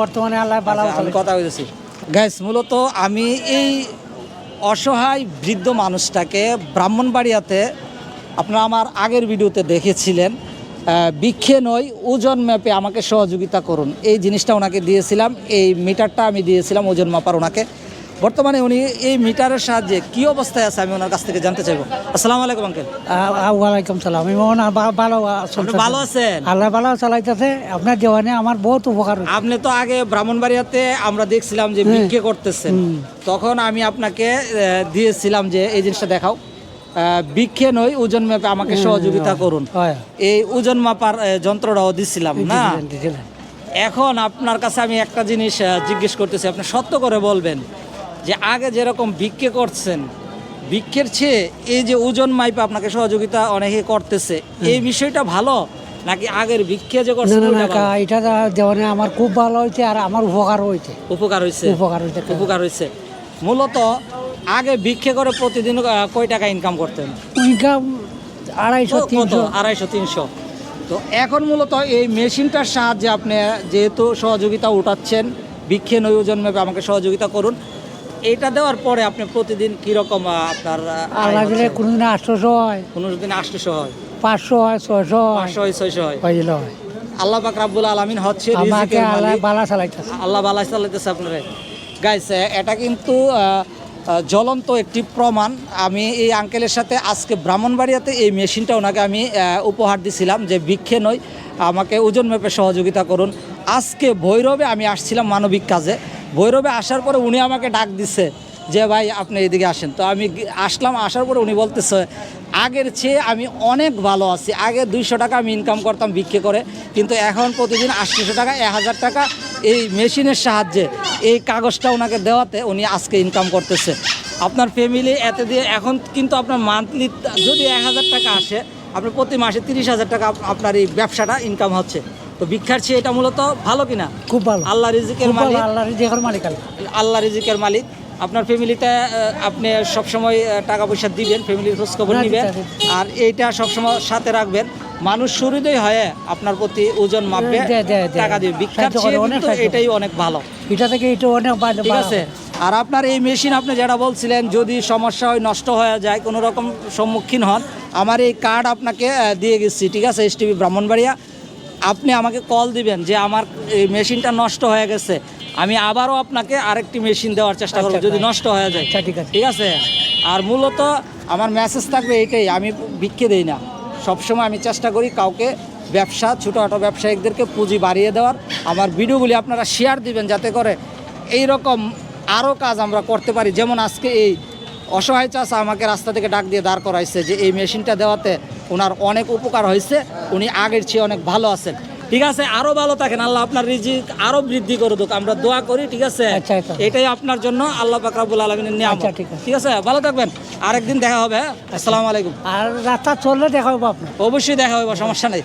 বর্তমানে আল্লাহ ভালো আচ্ছা, আমি কথা বলতেছি। গ্যাস মূলত আমি এই অসহায় বৃদ্ধ মানুষটাকে ব্রাহ্মণবাড়িয়াতে আপনারা আমার আগের ভিডিওতে দেখেছিলেন বৃক্ষে নয় ওজন ম্যাপে আমাকে সহযোগিতা করুন। এই জিনিসটা ওনাকে দিয়েছিলাম এই মিটারটা আমি দিয়েছিলাম ওজন মাপার ওনাকে। বর্তমানে উনি এই মিটারের সাহায্যে কি অবস্থায় আছে আমি ওনার কাছ থেকে জানতে চাইব। আসসালামু আলাইকুম আঙ্কেল। ওয়ালাইকুম সালাম। আমি মনে ভালো ভালো আছেন? আল্লাহ ভালো চালাইতেছে। আপনার দেওয়ানে আমার বহুত উপকার আপনি তো আগে ব্রাহ্মণবাড়িয়াতে আমরা দেখছিলাম যে ভিক্ষে করতেছেন। তখন আমি আপনাকে দিয়েছিলাম যে এই জিনিসটা দেখাও। বিক্ষে নয় ওজন মেপে আমাকে সহযোগিতা করুন। এই ওজন মাপার যন্ত্রটাও দিছিলাম না। এখন আপনার কাছে আমি একটা জিনিস জিজ্ঞেস করতেছি। আপনি সত্য করে বলবেন। যে আগে যেরকম ভিক্ষে করছেন ভিক্ষের চেয়ে এই যে ওজন মাইপে আপনাকে সহযোগিতা অনেকে করতেছে এই বিষয়টা ভালো? নাকি আগের ভিক্ষে যে করছেন না না এটা দেওয়ানে আমার খুব ভালো হয়েছে আর আমার উপকার হয়েছে উপকার হয়েছে উপকার হয়েছে উপকার হয়েছে মূলত আগে ভিক্ষে করে প্রতিদিন কয় টাকা ইনকাম করতেন? ইনকাম আড়াইশো তিনশো। আড়াইশো তিনশো। তো এখন মূলত এই মেশিনটার সাহায্যে আপনি যেহেতু সহযোগিতা উঠাচ্ছেন ভিক্ষে নয় ওজন মেপে আমাকে সহযোগিতা করুন। এটা দেওয়ার পরে আপনি প্রতিদিন কীরকম আপনার আল্লাহ দিলে? কোনোদিন আটশোশো হয়। কোনো দিন আটশোশো হয়? পাঁচশো হয় ছয়শো পাঁচশো হয় ছয়শো হয়? দিলে হয়। আল্লাহ পাক রাব্বুল আলামিন হচ্ছে আমাকে আল্লাহ বালা চালাইতেছে। আল্লাহ বালা চালাইতেছে আপনারা। গাইস এটা কিন্তু জ্বলন্ত একটি প্রমাণ। আমি এই আঙ্কেলের সাথে আজকে ব্রাহ্মণবাড়িয়াতে এই মেশিনটা ওনাকে আমি উপহার দিছিলাম যে ভিক্ষে নয়। আমাকে ওজন মেপে সহযোগিতা করুন। আজকে ভৈরবে আমি আসছিলাম মানবিক কাজে। ভৈরবে আসার পরে উনি আমাকে ডাক দিছে যে, ভাই, আপনি এদিকে আসেন। তো আমি আসলাম, আসার পরে উনি বলতেছে, আগের চেয়ে আমি অনেক ভালো আছি। আগে দুইশো টাকা আমি ইনকাম করতাম বিক্রি করে, কিন্তু এখন প্রতিদিন আটশোশো টাকা, এক হাজার টাকা এই মেশিনের সাহায্যে, এই কাগজটা ওনাকে দেওয়াতে উনি আজকে ইনকাম করতেছে। আপনার ফ্যামিলি এতে দিয়ে এখন কিন্তু আপনার মান্থলি যদি এক হাজার টাকা আসে, আপনার প্রতি মাসে তিরিশ হাজার টাকা আপনার এই ব্যবসাটা ইনকাম হচ্ছে। তো ভিক্ষার চেয়ে এটা মূলত ভালো কিনা? খুব ভালো। আল্লাহ রিজিকের মালিক। আল্লাহ রিজিকের মালিক আল্লাহ। রিজিকের মালিক। আপনার ফ্যামিলিতে আপনি সবসময় টাকা পয়সা দিবেন ফ্যামিলির খোঁজ খবর না, নিবেন। আর এইটা সবসময় সাথে রাখবেন। মানুষ সুহৃদয় হয়ে আপনার প্রতি ওজন মাপবে। টাকা দিবে ভিক্ষার চেয়ে কিন্তু এটাই অনেক ভালো। এটা থেকে এটা অনেক ভালো ঠিক আছে? আর আপনার এই মেশিন আপনি যেটা বলছিলেন যদি সমস্যা হয় নষ্ট হয়ে যায় কোনো রকম সম্মুখীন হন আমার এই কার্ড আপনাকে দিয়ে গেছি। ঠিক আছে এস টিভি ব্রাহ্মণবাড়িয়া। আপনি আমাকে কল দিবেন যে আমার এই মেশিনটা নষ্ট হয়ে গেছে। আমি আবারও আপনাকে আরেকটি মেশিন দেওয়ার চেষ্টা করব আচ্ছা, যদি। নষ্ট হয়ে যায়। আচ্ছা, ঠিক আছে। ঠিক আছে? আর মূলত আমার মেসেজ থাকবে এইটাই আমি ভিক্ষে দেই না। সবসময় আমি চেষ্টা করি কাউকে ব্যবসা ছোটোখাটো ব্যবসায়িকদেরকে পুঁজি বাড়িয়ে দেওয়ার। আমার ভিডিওগুলি আপনারা শেয়ার দিবেন যাতে করে এই রকম আরও কাজ আমরা করতে পারি। যেমন আজকে এই অসহায় চাষা আমাকে রাস্তা থেকে ডাক দিয়ে দাঁড় করাইছে যে এই মেশিনটা দেওয়াতে ওনার অনেক উপকার হয়েছে উনি আগের চেয়ে অনেক ভালো আছেন। ঠিক আছে আরও ভালো থাকেন আল্লাহ আপনার রিজিক আরও বৃদ্ধি করে দুক আমরা দোয়া করি ঠিক আছে? আচ্ছা, আচ্ছা। এটাই আপনার জন্য আল্লাহ পাকরাবুল আলমিনের নিয়ম আচ্ছা, ঠিক আছে। ঠিক আছে ভালো থাকবেন আরেকদিন দেখা হবে হ্যাঁ? আসসালামু আলাইকুম। আর রাস্তা চললে দেখা হবে আপনার। অবশ্যই দেখা হবে সমস্যা নেই।